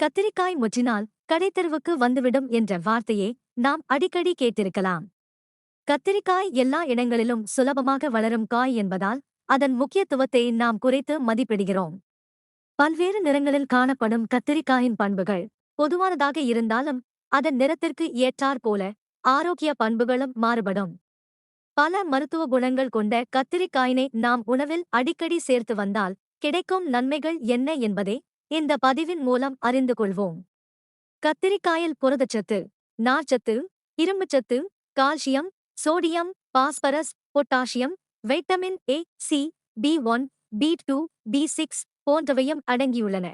கத்திரிக்காய் முற்றினால் கடைத்தெருவுக்கு வந்துவிடும் என்ற வார்த்தையை நாம் அடிக்கடி கேட்டிருக்கலாம். கத்திரிக்காய் எல்லா இடங்களிலும் சுலபமாக வளரும் காய் என்பதால் அதன் முக்கியத்துவத்தை நாம் குறைத்து மதிப்பிடுகிறோம். பல்வேறு நிறங்களில் காணப்படும் கத்திரிக்காயின் பண்புகள் பொதுவானதாக இருந்தாலும் அதன் நிறத்திற்கு ஏற்றாற் போல ஆரோக்கிய பண்புகளும் மாறுபடும். பல மருத்துவ குணங்கள் கொண்ட கத்திரிக்காயினை நாம் உணவில் அடிக்கடி சேர்த்து வந்தால் கிடைக்கும் நன்மைகள் என்ன என்பதை இந்த பதிவின் மூலம் அறிந்து கொள்வோம். கத்திரிக்காயில் புரதச்சத்து நார்ச்சத்து இரும்புச்சத்து calcium sodium phosphorus potassium vitamin A C B one B two B six போன்றவையும் அடங்கியுள்ளன.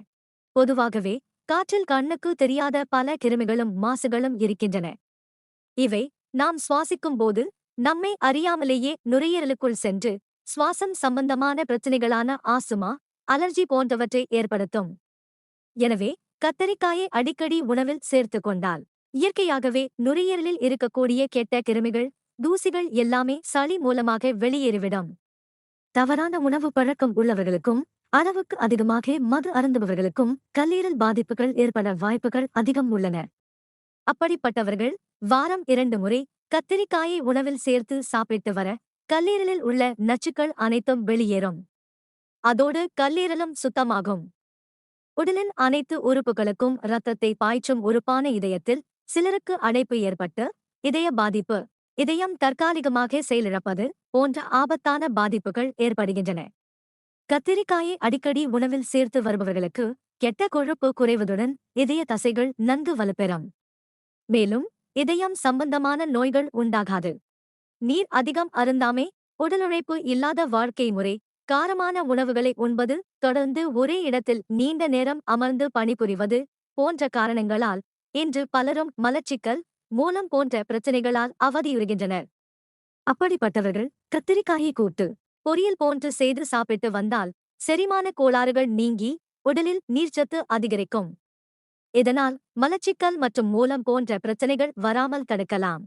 பொதுவாகவே காற்றில் கண்ணுக்கு தெரியாத பல கிருமிகளும் மாசுகளும் இருக்கின்றன. இவை நாம் சுவாசிக்கும் போது நம்மை அறியாமலேயே நுரையீரலுக்குள் சென்று சுவாசம் சம்பந்தமான பிரச்சனைகளான ஆசுமா அலர்ஜி போன்றவற்றை ஏற்படுத்தும். எனவே கத்தரிக்காயை அடிக்கடி உணவில் சேர்த்து கொண்டால் இயற்கையாகவே நுரையீரலில் இருக்கக்கூடிய கெட்ட கிருமிகள் தூசிகள் எல்லாமே சளி மூலமாக வெளியேறிவிடும். தவறான உணவு பழக்கம் உள்ளவர்களுக்கும் அளவுக்கு அதிகமாக மது அருந்துபவர்களுக்கும் கல்லீரல் பாதிப்புகள் ஏற்பட வாய்ப்புகள் அதிகம் உள்ளன. அப்படிப்பட்டவர்கள் வாரம் இரண்டு முறை கத்திரிக்காயை உணவில் சேர்த்து சாப்பிட்டு வர கல்லீரலில் உள்ள நச்சுக்கள் அனைத்தும் வெளியேறும். அதோடு கல்லீரலும் சுத்தமாகும். உடலின் அனைத்து உறுப்புகளுக்கும் இரத்தத்தை பாய்ச்சும் உறுப்பான இதயத்தில் சிலருக்கு அடைப்பு ஏற்பட்டு இதய பாதிப்பு இதயம் தற்காலிகமாக செயலிழப்பது போன்ற ஆபத்தான பாதிப்புகள் ஏற்படுகின்றன. கத்திரிக்காயை அடிக்கடி உணவில் சேர்த்து வருபவர்களுக்கு கெட்ட கொழுப்பு குறைவதுடன் இதய தசைகள் நன்கு வலுப்பெறும். மேலும் இதயம் சம்பந்தமான நோய்கள் உண்டாகாது. நீர் அதிகம் அருந்தாமே உடலுழைப்பு இல்லாத வாழ்க்கை முறை காரமான உணவுகளை உண்பது தொடர்ந்து ஒரே இடத்தில் நீண்ட நேரம் அமர்ந்து பணிபுரிவது போன்ற காரணங்களால் இன்று பலரும் மலச்சிக்கல் மூலம் போன்ற பிரச்சனைகளால் அவதியுறுகின்றனர். அப்படிப்பட்டவர்கள் கத்திரிக்காயை கூட்டு பொரியல் போன்று செய்து சாப்பிட்டு வந்தால் செரிமான கோளாறுகள் நீங்கி உடலில் நீர்ச்சத்து அதிகரிக்கும். இதனால் மலச்சிக்கல் மற்றும் மூலம் போன்ற பிரச்சனைகள் வராமல் தடுக்கலாம்.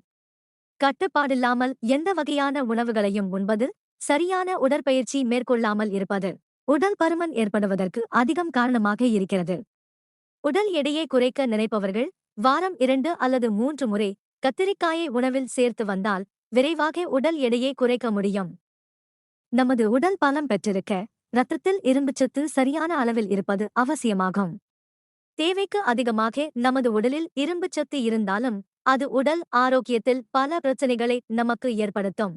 கட்டுப்பாடில்லாமல் எந்த வகையான உணவுகளையும் உண்பது சரியான உடற்பயிற்சி மேற்கொள்ளாமல் இருப்பது உடல் பருமன் ஏற்படுவதற்கு அதிகம் காரணமாக இருக்கிறது. உடல் எடையை குறைக்க நினைப்பவர்கள் வாரம் இரண்டு அல்லது மூன்று முறை கத்திரிக்காயை உணவில் சேர்த்து வந்தால் விரைவாக உடல் எடையை குறைக்க முடியும். நமது உடல் பலம் பெற்றிருக்க இரத்தத்தில் இரும்புச்சத்து சரியான அளவில் இருப்பது அவசியமாகும். தேவைக்கு அதிகமாக நமது உடலில் இரும்புச்சத்து இருந்தாலும் அது உடல் ஆரோக்கியத்தில் பல பிரச்சனைகளை நமக்கு ஏற்படுத்தும்.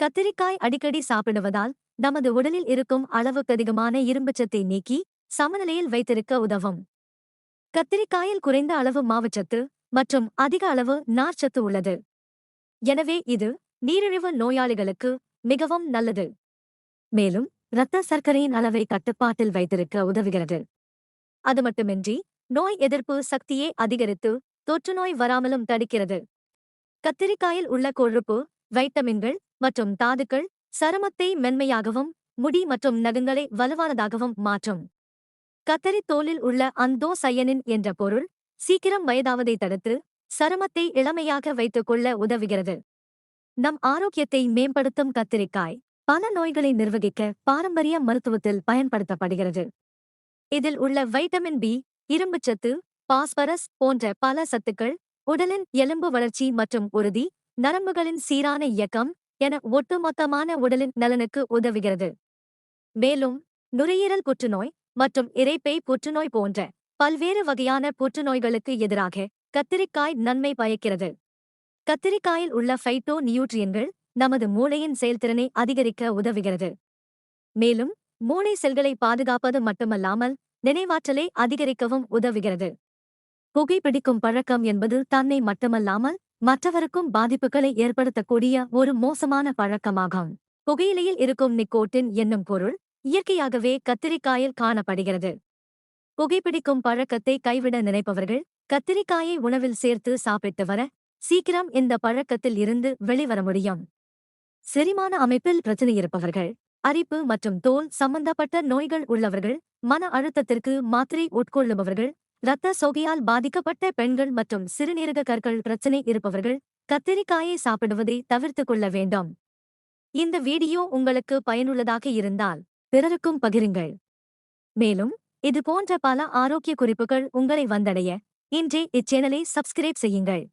கத்திரிக்காய் அடிக்கடி சாப்பிடுவதால் நமது உடலில் இருக்கும் அளவுக்கதிகமான இரும்புச்சத்தை நீக்கி சமநிலையில் வைத்திருக்க உதவும். கத்திரிக்காயில் குறைந்த அளவு மாவுச்சத்து மற்றும் அதிக அளவு நார்ச்சத்து உள்ளது. எனவே இது நீரிழிவு நோயாளிகளுக்கு மிகவும் நல்லது. மேலும் இரத்த சர்க்கரையின் அளவை கட்டுப்பாட்டில் வைத்திருக்க உதவுகிறது. அது மட்டுமின்றி நோய் எதிர்ப்பு சக்தியை அதிகரித்து தொற்றுநோய் வராமலும் தடுக்கிறது. கத்திரிக்காயில் உள்ள கொழுப்பு வைட்டமின்கள் மற்றும் தாதுக்கள் சருமத்தை மென்மையாகவும் முடி மற்றும் நகங்களை வலுவானதாகவும் மாற்றும். கத்தரி தோலில் உள்ள அந்தோ சையனின் என்ற பொருள் சீக்கிரம் வயதாவதை தடுத்து சருமத்தை இளமையாக வைத்துக் கொள்ள உதவுகிறது. நம் ஆரோக்கியத்தை மேம்படுத்தும் கத்திரிக்காய் பல நோய்களை நிர்வகிக்க பாரம்பரிய மருத்துவத்தில் பயன்படுத்தப்படுகிறது. இதில் உள்ள வைட்டமின் பி இரும்புச்சத்து பாஸ்பரஸ் போன்ற பல சத்துக்கள் உடலின் எலும்பு வளர்ச்சி மற்றும் உறுதி நரம்புகளின் சீரான இயக்கம் என ஒட்டுமொத்தமான உடலின் நலனுக்கு உதவுகிறது. மேலும் நுரையீரல் புற்றுநோய் மற்றும் இரைப்பை புற்றுநோய் போன்ற பல்வேறு வகையான புற்றுநோய்களுக்கு எதிராக கத்திரிக்காய் நன்மை பயக்கிறது. கத்திரிக்காயில் உள்ள ஃபைட்டோ நியூட்ரியன்கள் நமது மூளையின் செயல்திறனை அதிகரிக்க உதவுகிறது. மேலும் மூளை செல்களை பாதுகாப்பது மட்டுமல்லாமல் நினைவாற்றலை அதிகரிக்கவும் உதவுகிறது. புகைப்பிடிக்கும் பழக்கம் என்பது தன்னை மட்டுமல்லாமல் மற்றவருக்கும் பாதிப்புகளை ஏற்படுத்தக்கூடிய ஒரு மோசமான பழக்கமாகும். புகையிலையில் இருக்கும் நிக்கோட்டின் என்னும் பொருள் இயற்கையாகவே கத்திரிக்காயில் காணப்படுகிறது. புகைப்பிடிக்கும் பழக்கத்தை கைவிட நினைப்பவர்கள் கத்திரிக்காயை உணவில் சேர்த்து சாப்பிட்டு வர சீக்கிரம் இந்த பழக்கத்தில் இருந்து வெளிவர முடியும். செரிமான அமைப்பில் பிரச்சனை இருப்பவர்கள் அரிப்பு மற்றும் தோல் சம்பந்தப்பட்ட நோய்கள் உள்ளவர்கள் மன அழுத்தத்திற்கு மாத்திரை உட்கொள்ளுபவர்கள் இரத்த சோகையால் பாதிக்கப்பட்ட பெண்கள் மற்றும் சிறுநீரக கற்கள் பிரச்சனை இருப்பவர்கள் கத்திரிக்காயை சாப்பிடுவதை தவிர்த்துக் கொள்ள வேண்டும். இந்த வீடியோ உங்களுக்கு பயனுள்ளதாக இருந்தால் பிறருக்கும் பகிருங்கள். மேலும் இது போன்ற பல ஆரோக்கிய குறிப்புகள் உங்களை வந்தடைய இன்றே இச்சேனலை சப்ஸ்கிரைப் செய்யுங்கள்.